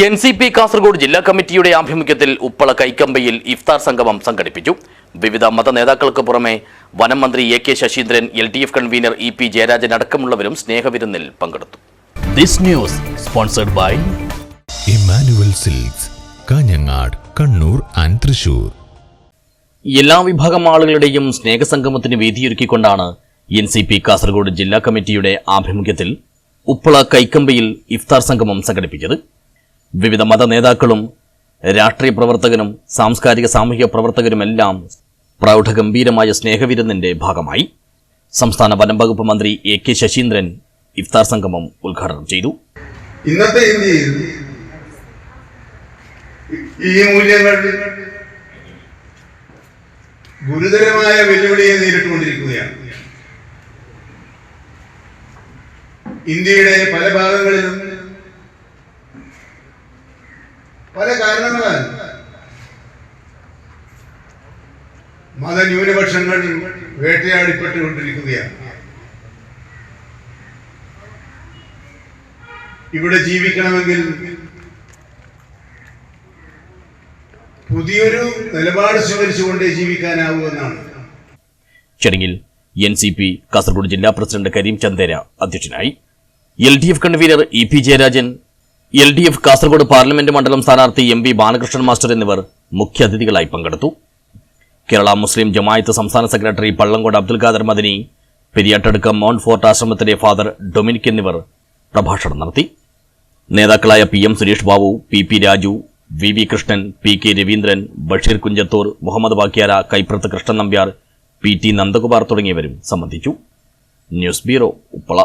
N C P Kasaragod ജില്ലാ കമ്മിറ്റിയുടെ ആഭിമുഖ്യത്തിൽ ഉപ്പള കൈക്കമ്പയിൽ ഇഫ്താർ സംഗമം സംഘടിപ്പിച്ചു. വിവിധ മത നേതാക്കൾക്ക് പുറമെ വനം മന്ത്രി A K Saseendran L D F convener E P Jayarajan അടക്കമുള്ളവരും സ്നേഹവിരുന്നിൽ പങ്കെടുത്തു. This news sponsored by Emmanuel silks Kanhangad Kannur and Thrissur. എല്ലാ വിഭാഗം ആളുകളുടെയും സ്നേഹസംഗമത്തിന് വേദിയൊരുക്കിക്കൊണ്ടാണ് എൻ സി പി കാസർഗോഡ് ജില്ലാ കമ്മിറ്റിയുടെ ആഭിമുഖ്യത്തിൽ ഉപ്പള കൈക്കമ്പയിൽ ഇഫ്താർ സംഗമം സംഘടിപ്പിച്ചത്. വിവിധ മത നേതാക്കളും രാഷ്ട്രീയ പ്രവർത്തകനും സാംസ്കാരിക സാമൂഹിക പ്രവർത്തകരുമെല്ലാം പ്രൗഢഗംഭീരമായ സ്നേഹവിരുന്നിന്റെ ഭാഗമായി സംസ്ഥാന വനം വകുപ്പ് മന്ത്രി എ കെ ശശീന്ദ്രൻ ഇഫ്താർ സംഗമം ഉദ്ഘാടനം ചെയ്തു. ഇന്നത്തെ ഇന്ത്യയിൽ ഈ മൂല്യങ്ങൾ ഗുരുതരമായ വെല്ലുവിളിയെ നേരിട്ടുകൊണ്ടിരിക്കുകയാണ്. ഇന്ത്യയുടെ പല ഭാഗങ്ങളിലും പല കാരണങ്ങളാൽ മതന്യൂനപക്ഷങ്ങൾ വേട്ടയാടിപ്പെട്ടുകൊണ്ടിരിക്കുകയാണ്. ഇവിടെ ജീവിക്കണമെങ്കിൽ പുതിയൊരു നിലപാട് സ്വീകരിച്ചുകൊണ്ടേ ജീവിക്കാനാവൂ എന്നാണ്. ചടങ്ങിൽ എൻ സി പി കാസർഗോഡ് ജില്ലാ പ്രസിഡന്റ് കരീം ചന്ദേര അധ്യക്ഷനായി. L D F convener E P Jayarajan L D F Kasaragod parliament മണ്ഡലം സ്ഥാനാർത്ഥി എം പി ബാലകൃഷ്ണൻ മാസ്റ്റർ എന്നിവർ മുഖ്യാതിഥികളായി പങ്കെടുത്തു. കേരള മുസ്ലിം ജമായത്ത് സംസ്ഥാന secretary Pallangode Abdul Khader Madani Periyattadukkam mount fort ആശ്രമത്തിലെ ഫാദർ ഡൊമിനിക് എന്നിവർ പ്രഭാഷണം നടത്തി. നേതാക്കളായ P M Suresh Babu P P Raju V V Krishnan P K Raveendran Basheer Kunjathur Muhammad Bakkiyara Kaiprath Krishnan Nambiar P T Nandakumar തുടങ്ങിയവരും സംബന്ധിച്ചു. News bureau Uppala.